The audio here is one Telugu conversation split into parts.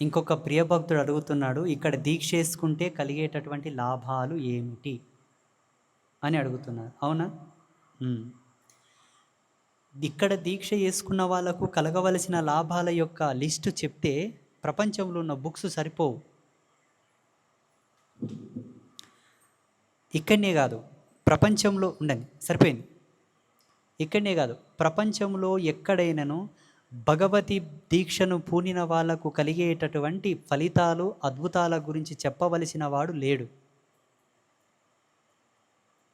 ఇంకొక ప్రియభక్తుడు అడుగుతున్నాడు ఇక్కడ దీక్ష చేసుకుంటే కలిగేటటువంటి లాభాలు ఏమిటి? అని అడుగుతున్నారు అవునా? ఇక్కడ దీక్ష చేసుకున్న వాళ్ళకు కలగవలసిన లాభాల యొక్క లిస్టు చెప్తే ప్రపంచంలో ఉన్న బుక్స్ సరిపోవు. ఇక్కడనే కాదు ప్రపంచంలో ఉండండి సరిపోయింది. ఇక్కడనే కాదు ప్రపంచంలో ఎక్కడైనాను భగవతి దీక్షను పూనిన వాళ్ళకు కలిగేటటువంటి ఫలితాలు అద్భుతాల గురించి చెప్పవలసిన వాడు లేడు.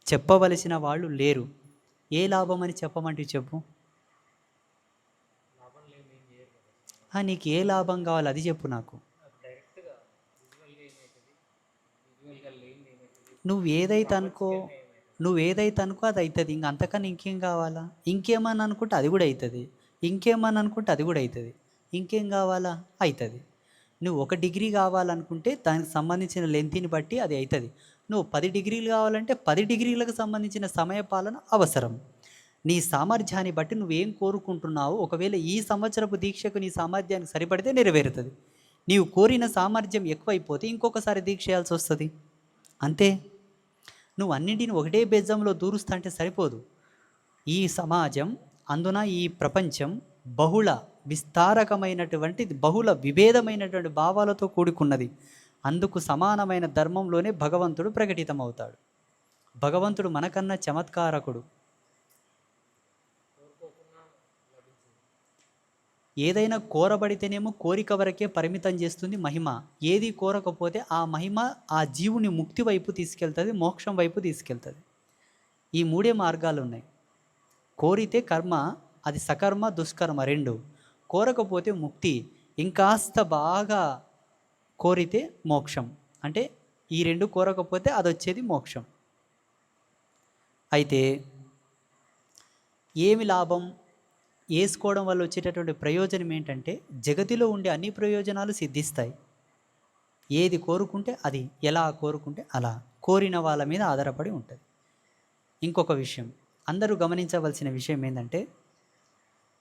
చెప్పవలసిన వాళ్ళు లేరు. ఏ లాభం అని చెప్పమంటే చెప్పు? నీకు ఏ లాభం కావాలి అది చెప్పు నాకు. నువ్వు ఏదైతే అనుకో నువ్వు ఏదైతే అనుకో అది అవుతుంది ఇంక అంతకన్నా ఇంకేం కావాలా? ఇంకేమని అనుకుంటే అది కూడా అవుతుంది ఇంకేమని అనుకుంటే అది కూడా అవుతుంది ఇంకేం కావాలా? అవుతుంది నువ్వు ఒక డిగ్రీ కావాలనుకుంటే దానికి సంబంధించిన లెంతిని బట్టి అది అవుతుంది నువ్వు పది డిగ్రీలు కావాలంటే పది డిగ్రీలకు సంబంధించిన సమయ పాలన అవసరం. నీ సామర్థ్యాన్ని బట్టి నువ్వేం కోరుకుంటున్నావు ఒకవేళ ఈ సంవత్సరపు దీక్షకు నీ సామర్థ్యానికి సరిపడితే నెరవేరుతుంది. నీవు కోరిన సామర్థ్యం ఎక్కువైపోతే ఇంకొకసారి దీక్ష చేయాల్సి వస్తుంది. అంతే. నువ్వు అన్నింటిని ఒకటే బెజ్జంలో దూరుస్తా అంటే సరిపోదు. ఈ సమాజం అందున ఈ ప్రపంచం బహుళ విస్తారకమైనటువంటి బహుళ విభేదమైనటువంటి భావాలతో కూడుకున్నది. అందుకు సమానమైన ధర్మంలోనే భగవంతుడు ప్రకటితమవుతాడు. భగవంతుడు మనకన్నా చమత్కారకుడు. ఏదైనా కోరబడితేనేమో కోరిక వరకే పరిమితం చేస్తుంది మహిమ. ఏది కోరకపోతే ఆ మహిమ ఆ జీవుని ముక్తి వైపు తీసుకెళ్తుంది మోక్షం వైపు తీసుకెళ్తుంది. ఈ మూడే మార్గాలు ఉన్నాయి కోరితే కర్మ అది సకర్మ దుష్కర్మ రెండు. కోరకపోతే ముక్తి. ఇంకాస్త బాగా కోరితే మోక్షం. అంటే ఈ రెండు కోరకపోతే అది వచ్చేది మోక్షం. అయితే ఏమి లాభం? వేసుకోవడం వల్ల వచ్చేటటువంటి ప్రయోజనం ఏంటంటే జగతిలో ఉండే అన్ని ప్రయోజనాలు సిద్ధిస్తాయి. ఏది కోరుకుంటే అది ఎలా కోరుకుంటే అలా. కోరిన వాళ్ళ మీద ఆధారపడి ఉంటుంది. ఇంకొక విషయం. అందరూ గమనించవలసిన విషయం ఏంటంటే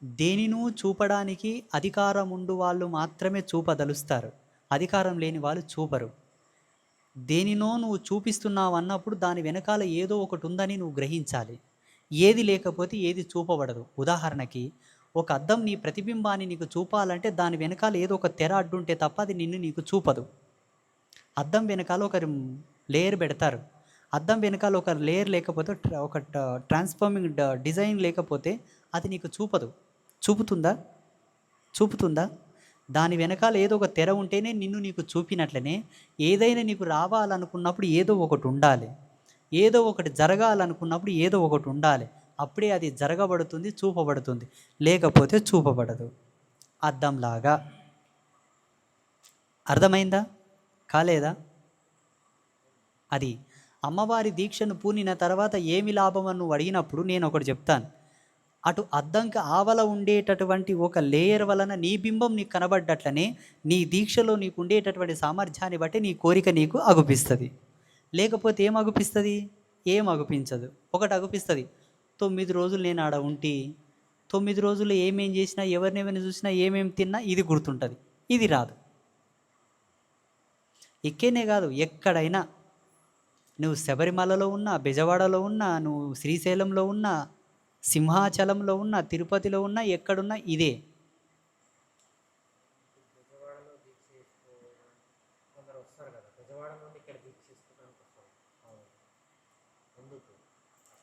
దేనినూ చూపడానికి అధికారం ఉండు వాళ్ళు మాత్రమే చూపదలుస్తారు. అధికారం లేని వాళ్ళు చూపరు. దేనినో నువ్వు చూపిస్తున్నావు అన్నప్పుడు దాని వెనకాల ఏదో ఒకటి ఉందని నువ్వు గ్రహించాలి. ఏది లేకపోతే ఏది చూపబడదు. ఉదాహరణకి ఒక అద్దం నీ ప్రతిబింబాన్ని నీకు చూపాలంటే దాని వెనకాల ఏదో ఒక తెర అడ్డుంటే తప్ప అది నిన్ను నీకు చూపదు. అద్దం వెనకాల ఒకరు లేయర్ పెడతారు. అద్దం వెనకాల ఒక లేయర్ లేకపోతే ఒక ట్రాన్స్ఫార్మింగ్ డిజైన్ లేకపోతే అది నీకు చూపదు. చూపుతుందా? చూపుతుందా? దాని వెనకాల ఏదో ఒక తెర ఉంటేనే నిన్ను నీకు చూపినట్లనే ఏదైనా నీకు రావాలనుకున్నప్పుడు ఏదో ఒకటి ఉండాలి. ఏదో ఒకటి జరగాలనుకున్నప్పుడు ఏదో ఒకటి ఉండాలి. అప్పుడే అది జరగబడుతుంది చూపబడుతుంది. లేకపోతే చూపబడదు. అద్దంలాగా. అర్థమైందా? కాలేదా? అది అమ్మవారి దీక్షను పూనిన తర్వాత ఏమి లాభం అని నువ్వు అడిగినప్పుడు నేను ఒకటి చెప్తాను. అటు అద్దంకి ఆవల ఉండేటటువంటి ఒక లేయర్ వలన నీ బింబం నీకు కనబడ్డట్లనే నీ దీక్షలో నీకు ఉండేటటువంటి సామర్థ్యాన్ని బట్టి నీ కోరిక నీకు అగుపిస్తుంది. లేకపోతే ఏం అగుపిస్తుంది? ఏం అగుపించదు. ఒకటి అగుపిస్తుంది. తొమ్మిది రోజులు నేను ఆడ ఉంటి తొమ్మిది రోజులు ఏమేం చేసినా ఎవరినేమైనా చూసినా ఏమేమి తిన్నా ఇది గుర్తుంటుంది. ఇది రాదు. ఎక్కేనే కాదు. ఎక్కడైనా నువ్వు శబరిమలలో ఉన్నా బెజవాడలో ఉన్నా నువ్వు శ్రీశైలంలో ఉన్నా సింహాచలంలో ఉన్నా తిరుపతిలో ఉన్నా ఎక్కడున్నా ఇదే.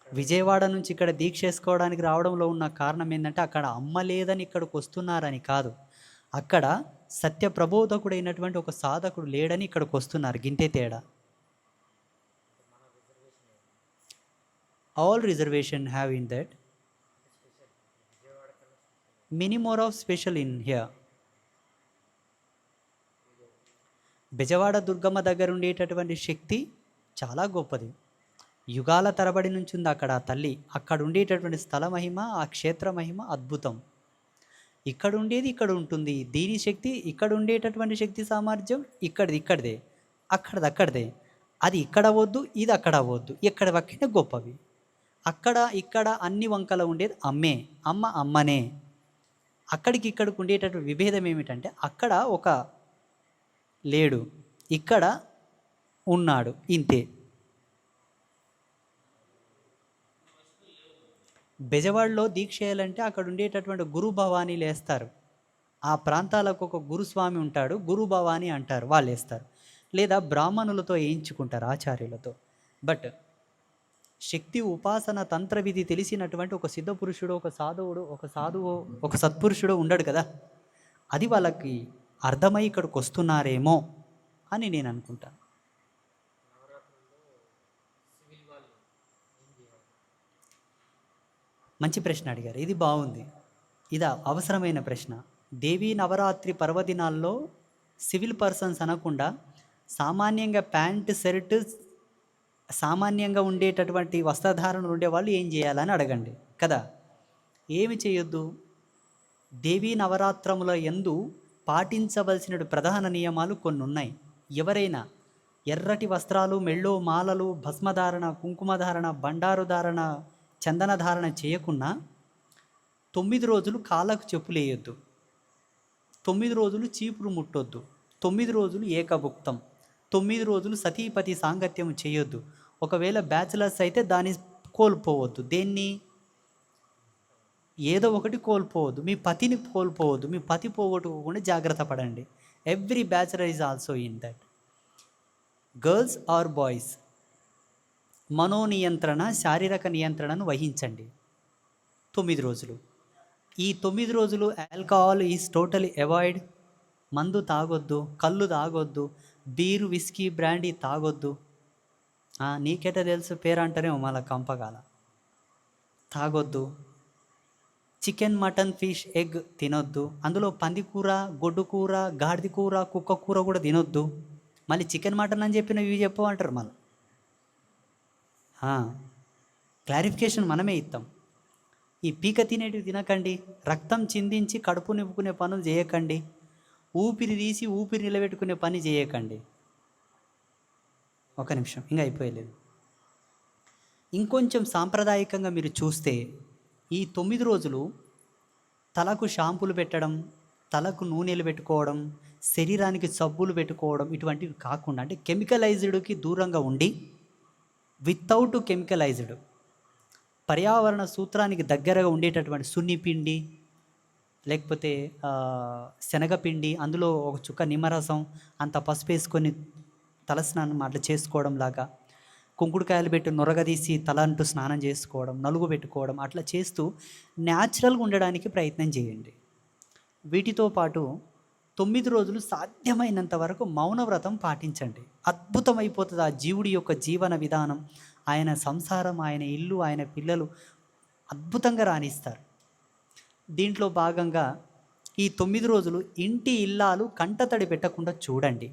విజయవాడ నుంచి ఇక్కడ దీక్ష చేసుకోవడానికి రావడంలో ఉన్న కారణం ఏంటంటే అక్కడ అమ్మ లేదని ఇక్కడికి వస్తున్నారని కాదు. అక్కడ సత్య ప్రబోధకుడైనటువంటి ఒక సాధకుడు లేడని ఇక్కడికి వస్తున్నారు. గింటే తేడా. All reservation have in that many more of special in here. Bezawada Durgamma దగ్గర ఉండేటటువంటి శక్తి చాలా గొప్పది. యుగాల తరబడి నుంచి ఉంది అక్కడ తల్లి. అక్కడ ఉండేటటువంటి స్థల మహిమ ఆ క్షేత్ర మహిమ అద్భుతం. ఇక్కడ ఉండేది ఇక్కడ ఉంటుంది. దీని శక్తి ఇక్కడ ఉండేటటువంటి శక్తి సామర్థ్యం ఇక్కడిది ఇక్కడిదే. అక్కడిది అక్కడిదే. అది ఇక్కడ అవ్వద్దు ఇది అక్కడ అవ్వద్దు ఎక్కడ పక్కనే గొప్పవి. అక్కడ ఇక్కడ అన్ని వంకల ఉండేది అమ్మే అమ్మ అమ్మనే. అక్కడికి ఇక్కడికి ఉండేటటువంటి విభేదం ఏమిటంటే అక్కడ ఒక లేడు ఇక్కడ ఉన్నాడు ఇంతే. బెజవాడలో దీక్ష చేయాలంటే అక్కడ ఉండేటటువంటి గురు భవానీ లేస్తారు. ఆ ప్రాంతాలకు ఒక గురుస్వామి ఉంటాడు గురు భవానీ అంటారు వాళ్ళు వేస్తారు లేదా బ్రాహ్మణులతో వేయించుకుంటారు ఆచార్యులతో. బట్ శక్తి ఉపాసన తంత్ర విధి తెలిసినటువంటి ఒక సిద్ధ పురుషుడు ఒక సాధువుడు ఒక సాధువు ఒక సత్పురుషుడు ఉండడు కదా. అది వాళ్ళకి అర్థమై ఇక్కడికి వస్తున్నారేమో అని నేను అనుకుంటాను మంచి ప్రశ్న అడిగారు. ఇది బాగుంది. ఇది అవసరమైన ప్రశ్న. దేవీ నవరాత్రి పర్వదినాల్లో సివిల్ పర్సన్స్ అనకుండా సామాన్యంగా ప్యాంట్ షర్ట్ సామాన్యంగా ఉండేటటువంటి వస్త్రధారణలు ఉండేవాళ్ళు ఏం చేయాలని అడగండి కదా? ఏమి చేయొద్దు? దేవీ నవరాత్రముల ఎందు పాటించవలసిన ప్రధాన నియమాలు కొన్ని ఉన్నాయి ఎవరైనా ఎర్రటి వస్త్రాలు మెళ్ళో మాలలు భస్మధారణ కుంకుమధారణ బండారు ధారణ చందన ధారణ చేయకుండా తొమ్మిది రోజులు కాళ్ళకు చెప్పులేయొద్దు తొమ్మిది రోజులు చీపురు ముట్టొద్దు. తొమ్మిది రోజులు ఏకభుక్తం. తొమ్మిది రోజులు సతీపతి సాంగత్యం చేయొద్దు. ఒకవేళ బ్యాచిలర్స్ అయితే దాన్ని కోల్పోవద్దు. దేన్ని? ఏదో ఒకటి కోల్పోవద్దు. మీ పతిని కోల్పోవద్దు. మీ పతి పోగొట్టుకోకుండా జాగ్రత్త పడండి. Every bachelor is also in that girls or boys మనోనియంత్రణ శారీరక నియంత్రణను వహించండి. తొమ్మిది రోజులు. ఈ తొమ్మిది రోజులు ఆల్కహాల్ ఈజ్ టోటలీ అవాయిడ్ మందు తాగొద్దు కళ్ళు తాగొద్దు బీరు విస్కీ బ్రాండీ తాగొద్దు. నీకెట తెలుసు పేరు అంటారేమో మళ్ళీ కంపగాల. తాగొద్దు. చికెన్ మటన్ ఫిష్ ఎగ్ తినొద్దు. అందులో పంది కూర గొడ్డు కూర గాడిద కూర కుక్క కూర కూడా తినొద్దు. మళ్ళీ చికెన్ మటన్ అని చెప్పిన ఇవి చెప్పమంటారు మళ్ళీ. క్లారిఫికేషన్ మనమే ఇస్తాం ఈ పీక తినేటివి తినకండి. రక్తం చిందించి కడుపు నింపుకునే పనులు చేయకండి. ఊపిరి తీసి ఊపిరి నిలబెట్టుకునే పని చేయకండి. ఒక నిమిషం ఇంకా అయిపోయలేదు. ఇంకొంచెం సాంప్రదాయకంగా మీరు చూస్తే ఈ తొమ్మిది రోజులు తలకు షాంపులు పెట్టడం తలకు నూనెలు పెట్టుకోవడం శరీరానికి సబ్బులు పెట్టుకోవడం ఇటువంటివి కాకుండా అంటే కెమికలైజ్డ్కి దూరంగా ఉండి వితౌట్ కెమికలైజ్డ్ పర్యావరణ సూత్రానికి దగ్గరగా ఉండేటటువంటి సున్నిపిండి లేకపోతే శనగపిండి అందులో ఒక చుక్క నిమ్మరసం అంత పసుపు వేసుకొని తలస్నానం అట్లా చేసుకోవడం లాగా. కుంకుడుకాయలు పెట్టి నొరగదీసి తల అంటూ స్నానం చేసుకోవడం నలుగు పెట్టుకోవడం అట్లా చేస్తూ న్యాచురల్గా ఉండడానికి ప్రయత్నం చేయండి. వీటితో పాటు తొమ్మిది రోజులు సాధ్యమైనంత వరకు మౌనవ్రతం పాటించండి. అద్భుతమైపోతుంది ఆ జీవుడి యొక్క జీవన విధానం. ఆయన సంసారం ఆయన ఇల్లు ఆయన పిల్లలు అద్భుతంగా రాణిస్తారు. దీంట్లో భాగంగా ఈ తొమ్మిది రోజులు ఇంటి ఇల్లాలు కంటతడి పెట్టకుండా చూడండి.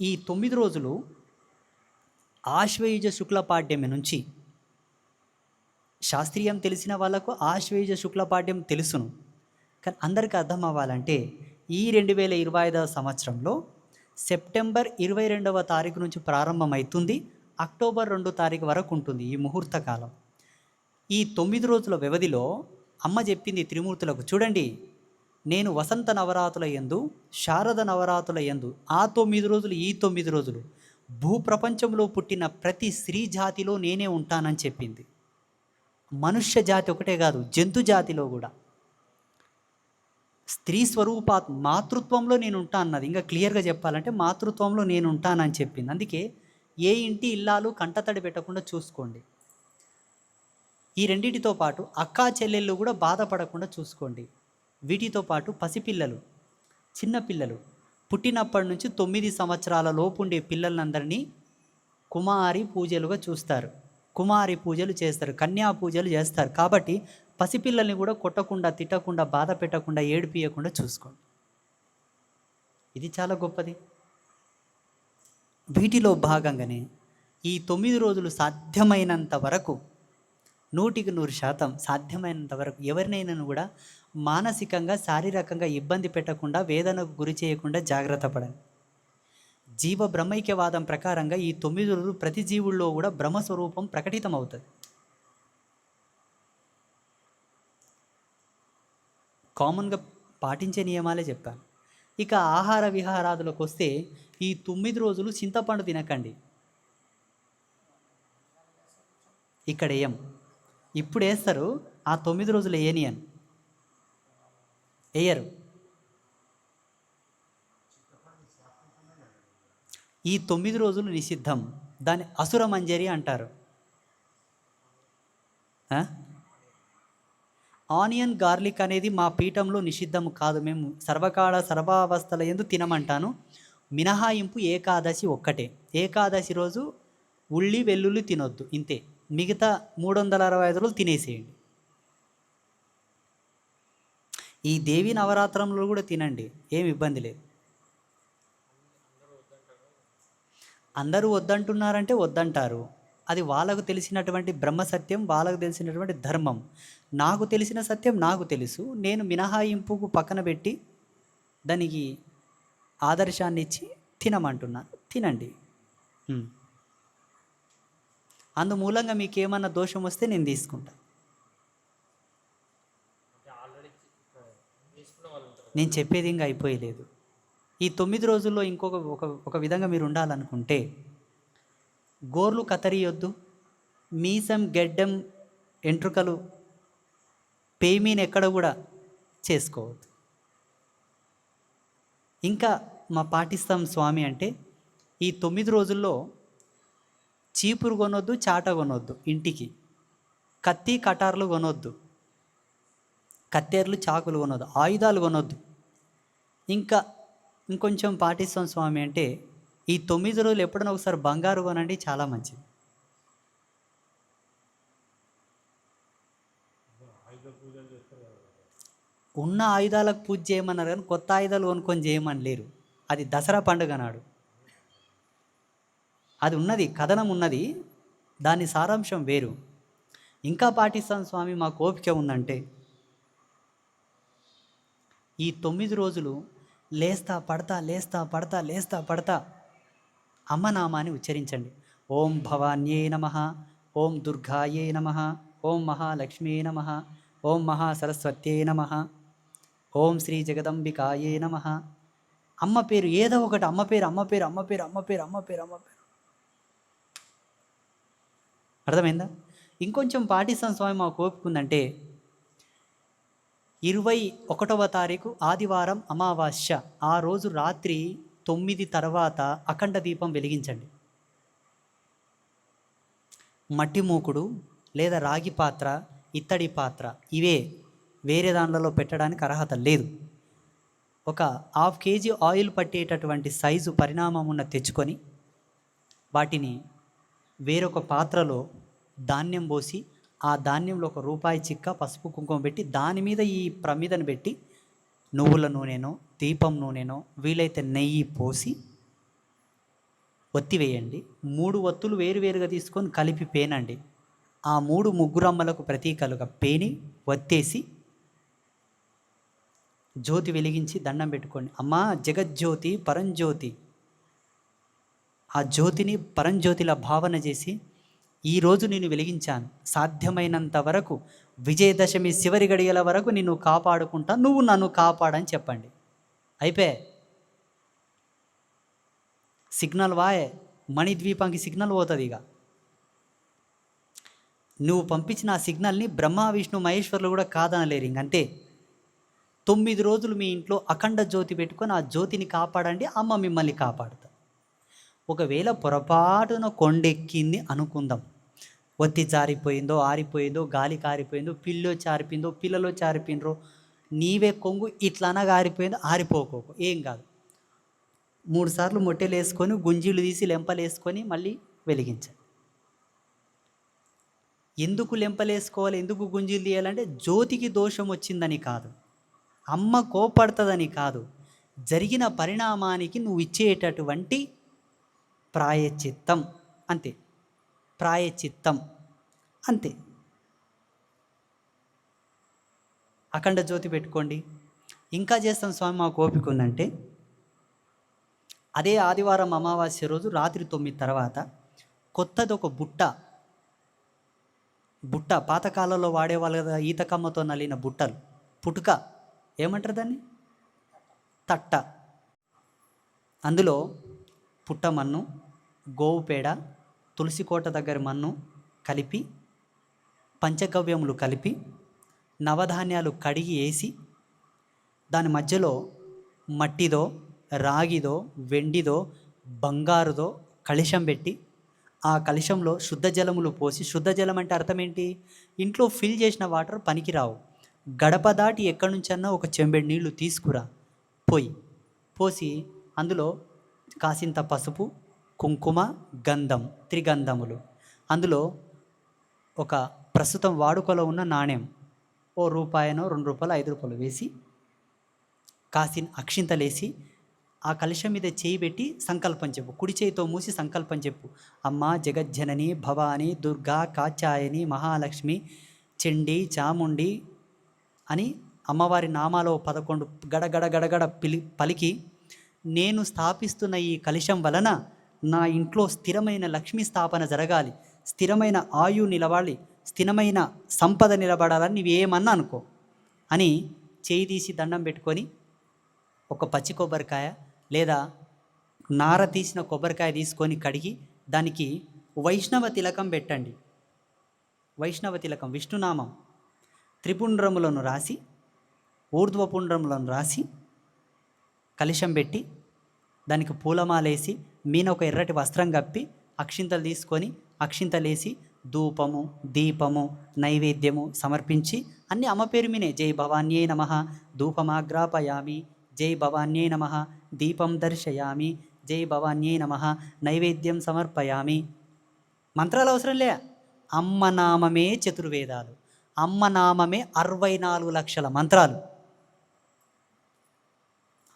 ఈ తొమ్మిది రోజులు ఆశ్వయుజ శుక్ల పాడ్యమి నుంచి శాస్త్రీయం తెలిసిన వాళ్ళకు ఆశ్వయుజ శుక్ల పాఠ్యం తెలుసును. కానీ అందరికీ అర్థం అవ్వాలంటే ఈ రెండు వేల ఇరవై ఐదవ సంవత్సరంలో సెప్టెంబర్ ఇరవై రెండవ తారీఖు నుంచి ప్రారంభమవుతుంది అక్టోబర్ రెండు తారీఖు వరకు ఉంటుంది ఈ ముహూర్త కాలం. ఈ తొమ్మిది రోజుల వ్యవధిలో అమ్మ చెప్పింది త్రిమూర్తులకు చూడండి. నేను వసంత నవరాత్రుల యందు శారద నవరాత్రుల యందు ఆ తొమ్మిది రోజులు ఈ తొమ్మిది రోజులు భూప్రపంచంలో పుట్టిన ప్రతి స్త్రీ జాతిలో నేనే ఉంటానని చెప్పింది. మనుష్య జాతి ఒకటే కాదు జంతు జాతిలో కూడా. స్త్రీ స్వరూపాత్ మాతృత్వంలో నేను ఉంటా అన్నది ఇంకా క్లియర్గా చెప్పాలంటే మాతృత్వంలో నేను ఉంటానని చెప్పింది. అందుకే ఏ ఇంటి ఇల్లాలు కంటతడి పెట్టకుండా చూసుకోండి. ఈ రెండింటితో పాటు అక్కా చెల్లెళ్ళు కూడా బాధపడకుండా చూసుకోండి. వీటితో పాటు పసిపిల్లలు చిన్నపిల్లలు పుట్టినప్పటి నుంచి తొమ్మిది సంవత్సరాల లోపు ఉండే పిల్లలందరినీ కుమారి పూజలుగా చూస్తారు. కుమారి పూజలు చేస్తారు కన్యా పూజలు చేస్తారు. కాబట్టి పసిపిల్లల్ని కూడా కొట్టకుండా తిట్టకుండా బాధ పెట్టకుండా ఏడిపియకుండా చూసుకోండి. ఇది చాలా గొప్పది. వీటిలో భాగంగానే ఈ తొమ్మిది రోజులు సాధ్యమైనంత వరకు నూటికి నూరు శాతం సాధ్యమైనంత వరకు ఎవరినైనా కూడా మానసికంగా శారీరకంగా ఇబ్బంది పెట్టకుండా వేదనకు గురి చేయకుండా జాగ్రత్త పడండి. జీవ బ్రహ్మైక్యవాదం ప్రకారంగా ఈ తొమ్మిది రోజులు ప్రతి జీవుల్లో కూడా బ్రహ్మస్వరూపం ప్రకటితం అవుతుంది కామన్గా పాటించే నియమాలే చెప్పాను ఇక ఆహార విహారాదులకు వస్తే ఈ తొమ్మిది రోజులు చింతపండు తినకండి. ఇక్కడ ఏం? ఇప్పుడు వేస్తారు ఆ తొమ్మిది రోజులు ఏనియన్. వేయరు ఈ తొమ్మిది రోజులు నిషిద్ధం. దాన్ని అసుర మంజరి అంటారు. ఆనియన్ గార్లిక్ అనేది మా పీఠంలో నిషిద్ధం కాదు. మేము సర్వకాల సర్వావస్థల ఎందు తినమంటాను. మినహాయింపు ఏకాదశి ఒక్కటే. ఏకాదశి రోజు ఉల్లి వెల్లుల్లి తినొద్దు. ఇంతే. మిగతా మూడు వందల అరవై ఐదు రోజులు తినేసేయండి. ఈ దేవి నవరాత్రంలో కూడా తినండి ఏమి ఇబ్బంది లేదు. అందరూ వద్దంటున్నారంటే వద్దంటారు. అది వాళ్ళకు తెలిసినటువంటి బ్రహ్మ సత్యం వాళ్ళకు తెలిసినటువంటి ధర్మం. నాకు తెలిసిన సత్యం నాకు తెలుసు. నేను మినహాయింపుకు పక్కన పెట్టి దానికి ఆదర్శాన్ని ఇచ్చి తినమంటున్నాను తినండి. అందుమూలంగా మీకు ఏమన్నా దోషం వస్తే నేను తీసుకుంటాను అంటే ఆల్రెడీ తీసుకున్న వాళ్ళు ఉంటారు నేను చెప్పేది ఇంకా అయిపోయలేదు. ఈ తొమ్మిది రోజుల్లో ఇంకొక ఒక ఒక విధంగా మీరు ఉండాలనుకుంటే గోర్లు కతరియొద్దు మీసం గెడ్డం ఎంట్రుకలు పేమీని ఎక్కడ కూడా చేసుకోవద్దు. ఇంకా మా పాటిస్తాం స్వామి అంటే ఈ తొమ్మిది రోజుల్లో చీపురు కొనొద్దు చాట కొనొద్దు ఇంటికి. కత్తి కటార్లు కొనొద్దు. కత్తెరలు చాకులు కొనొద్దు ఆయుధాలు కొనొద్దు. ఇంకా ఇంకొంచెం పాటిస్తాం స్వామి అంటే ఈ తొమ్మిది రోజులు ఎప్పుడైనా ఒకసారి బంగారు కొనండి చాలా మంచిది. ఉన్న ఆయుధాలకు పూజ చేయమన్నారు కానీ కొత్త ఆయుధాలు కొనుక్కొని చేయమని లేరు. అది దసరా పండుగ నాడు. అది ఉన్నది కథనం ఉన్నది దాని సారాంశం వేరు. ఇంకా పాటిస్తాం స్వామి మాకు ఓపిక ఉందంటే ఈ తొమ్మిది రోజులు లేస్తా పడతా లేస్తా పడతా లేస్తా పడతా. అమ్మ నామాన్ని ఉచ్చరించండి. ఓం భవాన్యే నమ ఓం దుర్గాయే నమ ఓం మహాలక్ష్మీ నమ ఓం మహాసరస్వత్యే నమ ఓం శ్రీ జగదంబికాయే నమ. అమ్మ పేరు ఏదో ఒకటి అమ్మ పేరు అమ్మ పేరు అమ్మ పేరు అమ్మ పేరు అమ్మ పేరు అమ్మ పేరు. అర్థమైందా? ఇంకొంచెం పాటిస్తాం స్వామి మాకు కోపుకుందంటే ఇరవై ఒకటవ తారీఖు ఆదివారం అమావాస్య. ఆ రోజు రాత్రి తొమ్మిది తర్వాత అఖండ దీపం వెలిగించండి. మట్టి మూకుడు లేదా రాగి పాత్ర ఇత్తడి పాత్ర ఇవే వేరే దానిలలో పెట్టడానికి అర్హత లేదు. ఒక హాఫ్ కేజీ ఆయిల్ పట్టేటటువంటి సైజు పరిణామం ఉన్న తెచ్చుకొని వాటిని వేరొక పాత్రలో ధాన్యం పోసి ఆ ధాన్యంలో ఒక రూపాయి చిక్క పసుపు కుంకుమ పెట్టి దాని మీద ఈ ప్రమిదను పెట్టి నువ్వుల నూనెనో దీపం నూనెనో వీలైతే నెయ్యి పోసి ఒత్తి వేయండి. మూడు ఒత్తులు వేరువేరుగా తీసుకొని కలిపి పేనండి. ఆ మూడు ముగ్గురమ్మలకు ప్రతీకలుగా పేని ఒత్తేసి జ్యోతి వెలిగించి దండం పెట్టుకోండి. అమ్మా జగజ్యోతి పరంజ్యోతి. ఆ జ్యోతిని పరంజ్యోతిలా భావన చేసి ఈరోజు నేను వెలిగించాను. సాధ్యమైనంత వరకు విజయదశమి చివరి గడియల వరకు నిన్ను కాపాడుకుంటా నువ్వు నన్ను కాపాడని చెప్పండి. అయిపోయే సిగ్నల్ వాయే. మణిద్వీపానికి సిగ్నల్ పోతుంది ఇక నువ్వు పంపించిన ఆ సిగ్నల్ని బ్రహ్మ విష్ణు మహేశ్వరులు కూడా కాదనలేరు ఇంకంతే తొమ్మిది రోజులు మీ ఇంట్లో అఖండ జ్యోతి పెట్టుకొని ఆ జ్యోతిని కాపాడండి అమ్మ మిమ్మల్ని కాపాడుతా. ఒకవేళ పొరపాటున కొండెక్కింది అనుకుందాం. ఒత్తి జారిపోయిందో ఆరిపోయిందో గాలి కారిపోయిందో పిల్లో చారిపోయిందో పిల్లలో చారిపోయినరో నీవే కొంగు ఇట్లా అనగా ఆరిపోయిందో ఆరిపోకోకు. ఏం కాదు. మూడు సార్లు మొట్టెలు వేసుకొని గుంజీలు తీసి లెంపలు వేసుకొని మళ్ళీ వెలిగించాలి. ఎందుకు లెంపలేసుకోవాలి? ఎందుకు గుంజీలు తీయాలంటే జ్యోతికి దోషం వచ్చిందని కాదు. అమ్మ కోపడుతుందని కాదు. జరిగిన పరిణామానికి నువ్వు ఇచ్చేటటువంటి ప్రాయచిత్తం అంతే. ప్రాయచిత్తం. అంతే. అఖండ జ్యోతి పెట్టుకోండి. ఇంకా చేస్తాం స్వామి మాకు ఓపిక ఉందంటే అదే ఆదివారం అమావాస్య రోజు రాత్రి తొమ్మిది తర్వాత కొత్తది ఒక బుట్ట బుట్ట పాతకాలంలో వాడేవాళ్ళు కదా ఈతకమ్మతో నలిన బుట్టలు. పుటుక ఏమంటారు దాన్ని? తట్ట. అందులో పుట్టమన్ను గోవు పేడ తులసి కోట దగ్గర మన్ను కలిపి పంచగవ్యములు కలిపి నవధాన్యాలు కడిగి వేసి దాని మధ్యలో మట్టిదో రాగిదో వెండిదో బంగారుదో కలుషం పెట్టి ఆ కలుషంలో శుద్ధ జలములు పోసి శుద్ధ జలం అంటే అర్థం ఏంటి? ఇంట్లో ఫిల్ చేసిన వాటర్ పనికిరావు. గడప దాటి ఎక్కడి నుంచన్నా ఒక చెంబెడు నీళ్ళు తీసుకురా పోయి. పోసి అందులో కాసింత పసుపు కుంకుమ గంధం త్రిగంధములు. అందులో ఒక ప్రస్తుతం వాడుకలో ఉన్న నాణ్యం. ఓ రూపాయనో రెండు రూపాయలు ఐదు రూపాయలు వేసి కాసిన అక్షింతలేసి ఆ కలశం మీద చేయి పెట్టి సంకల్పం చెప్పు. కుడి చేయితో మూసి సంకల్పం చెప్పు. అమ్మ జగజ్జనని భవాని దుర్గా కాచాయని మహాలక్ష్మి చెండి చాముండి అని అమ్మవారి నామాలో పదకొండు గడగడ గడగడ పిలి పలికి నేను స్థాపిస్తున్న ఈ కలశం వలన నా ఇంట్లో స్థిరమైన లక్ష్మీ స్థాపన జరగాలి. స్థిరమైన ఆయు నిలవాలి. స్థిరమైన సంపద నిలబడాలని నువ్వేమన్నా అనుకో. అని చేయి తీసి దండం పెట్టుకొని ఒక పచ్చి కొబ్బరికాయ లేదా నార తీసిన కొబ్బరికాయ తీసుకొని కడిగి దానికి వైష్ణవ తిలకం పెట్టండి. వైష్ణవ తిలకం విష్ణునామం. త్రిపుండ్రములను రాసి ఊర్ధ్వపుండ్రములను రాసి కలుషం పెట్టి దానికి పూలమాలేసి మీన ఒక ఎర్రటి వస్త్రం కప్పి అక్షింతలు తీసుకొని అక్షింతలేసి ధూపము దీపము నైవేద్యము సమర్పించి అన్ని అమ్మ పేరు మీనే. జై భవాన్యే నమ. ధూపమాగ్రాపయామి. జై భవాన్యే నమ. దీపం దర్శయామి. జై భవాన్యే నమ. నైవేద్యం సమర్పయామి. మంత్రాలు అవసరం లే అమ్మ నామమే చతుర్వేదాలు. అమ్మ నామమే అరవై నాలుగు లక్షల మంత్రాలు.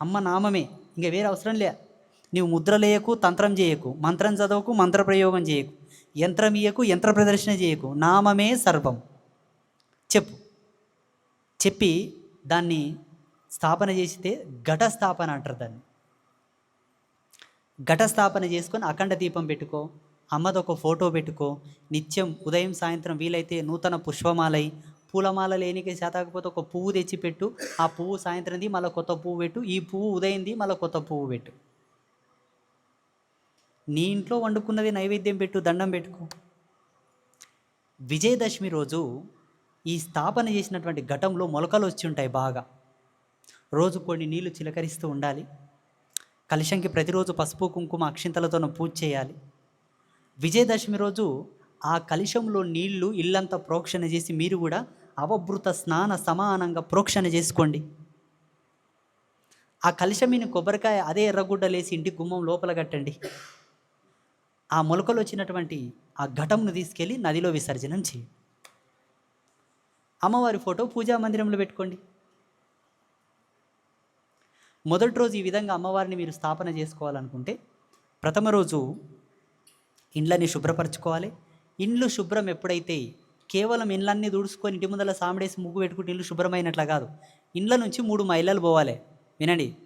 అమ్మ నామమే. ఇంకా వేరే అవసరం లే నీవు ముద్ర లేయకు తంత్రం చేయకు మంత్రం చదవకు మంత్ర ప్రయోగం చేయకు యంత్రం ఇయ్యకు యంత్ర ప్రదర్శన చేయకు నామమే సర్వం. చెప్పు. చెప్పి దాన్ని స్థాపన చేస్తే ఘటస్థాపన అంటారు దాన్ని. ఘటస్థాపన చేసుకొని అఖండ దీపం పెట్టుకో అమ్మదొక ఫోటో పెట్టుకో నిత్యం ఉదయం సాయంత్రం వీలైతే నూతన పుష్పమాలై పూలమాల లేనికే శాతకపోతే ఒక పువ్వు తెచ్చి పెట్టు ఆ పువ్వు సాయంత్రంది మళ్ళీ కొత్త పువ్వు పెట్టు ఈ పువ్వు ఉదయంది మళ్ళీ కొత్త పువ్వు పెట్టు. నీ ఇంట్లో వండుకున్నది నైవేద్యం పెట్టు దండం పెట్టుకో. విజయదశమి రోజు ఈ స్థాపన చేసినటువంటి ఘటంలో మొలకలు వచ్చి ఉంటాయి బాగా. రోజు కొన్ని నీళ్ళు చిలకరిస్తూ ఉండాలి. కలశంకి ప్రతిరోజు పసుపు కుంకుమ అక్షింతలతోనూ పూజ చేయాలి. విజయదశమి రోజు ఆ కలశంలో నీళ్ళు ఇల్లంతా ప్రోక్షణ చేసి మీరు కూడా అవభృత స్నాన సమానంగా ప్రోక్షణ చేసుకోండి. ఆ కలిశమిని కొబ్బరికాయ అదే ఎర్రగుడ్డలేసి ఇంటి గుమ్మం లోపల కట్టండి. ఆ మొలకలు వచ్చినటువంటి ఆ ఘటంను తీసుకెళ్ళి నదిలో విసర్జనం చేయి. అమ్మవారి ఫోటో పూజా మందిరంలో పెట్టుకోండి. మొదటి రోజు ఈ విధంగా అమ్మవారిని మీరు స్థాపన చేసుకోవాలనుకుంటే ప్రథమ రోజు ఇండ్లని శుభ్రపరచుకోవాలి. ఇండ్లు శుభ్రం ఎప్పుడైతే కేవలం ఇండ్లన్నీ దూడుచుకొని ఇంటి ముందర సామిడేసి ముగ్గు పెట్టుకుంటే ఇల్లు శుభ్రమైనట్లా కాదు. ఇండ్ల నుంచి మూడు మైళ్ళలు పోవాలి. వినండి.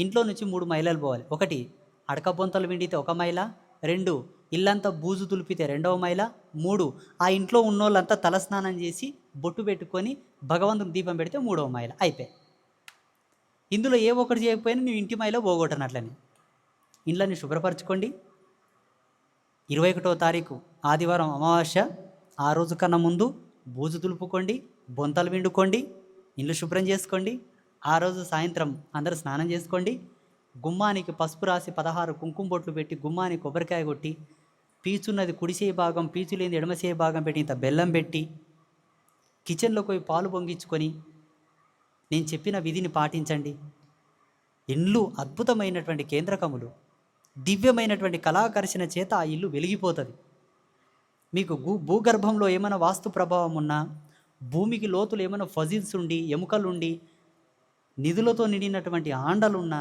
ఇంట్లో నుంచి మూడు మైళ్ళలు పోవాలి. ఒకటి అడక బొంతలు విండితే ఒక మైల. రెండు ఇల్లంతా బూజు తులిపితే రెండవ మైల. మూడు ఆ ఇంట్లో ఉన్నోళ్ళంతా తలస్నానం చేసి బొట్టు పెట్టుకొని భగవంతుని దీపం పెడితే మూడవ మైల. అయిపోయి ఇందులో ఏ ఒక్కటి చేయకపోయినా నువ్వు ఇంటి మైలో పోగొట్టనట్లని. ఇండ్లని శుభ్రపరచుకోండి. ఇరవై ఒకటో తారీఖు ఆదివారం అమావాస్య. ఆ రోజు కన్నా ముందు బూజు తులుపుకోండి బొంతలు విండుకోండి ఇల్లు శుభ్రం చేసుకోండి. ఆ రోజు సాయంత్రం అందరూ స్నానం చేసుకోండి. గుమ్మానికి పసుపు రాసి పదహారు కుంకుమ బొట్లు పెట్టి గుమ్మానికి కొబ్బరికాయ కొట్టి పీచున్నది కుడిసే భాగం పీచు లేని ఎడమసే భాగం పెట్టి ఇంత బెల్లం పెట్టి కిచెన్లో పోయి పాలు పొంగించుకొని నేను చెప్పిన విధిని పాటించండి. ఇండ్లు అద్భుతమైనటువంటి కేంద్రకములు దివ్యమైనటువంటి కళాకర్షణ చేత ఆ ఇల్లు వెలిగిపోతుంది. మీకు భూ భూగర్భంలో ఏమైనా వాస్తు ప్రభావం ఉన్నా భూమికి లోతులు ఏమైనా ఫజిల్స్ ఉండి ఎముకలుండి నిధులతో నిండినటువంటి ఆండలున్నా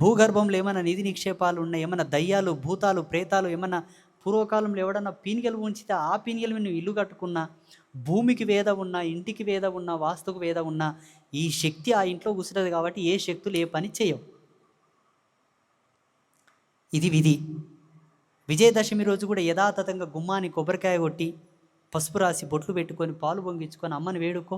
భూగర్భంలో ఏమైనా నిధి నిక్షేపాలు ఉన్నాయి ఏమైనా దయ్యాలు భూతాలు ప్రేతాలు ఏమైనా పూర్వకాలంలో ఎవడన్నా పీనిగలు ఉంచితే ఆ పీనిగలు నువ్వు ఇల్లు కట్టుకున్నా భూమికి వేద ఉన్నా ఇంటికి వేద ఉన్నా వాస్తుకు వేద ఉన్నా ఈ శక్తి ఆ ఇంట్లో కూర్చుంటుంది కాబట్టి ఏ శక్తులు ఏ పని చేయవు. ఇది విధి. విజయదశమి రోజు కూడా యథాతథంగా గుమ్మాన్ని కొబ్బరికాయ కొట్టి పసుపు రాసి బొట్లు పెట్టుకొని పాలు పొంగించుకొని అమ్మని వేడుకో.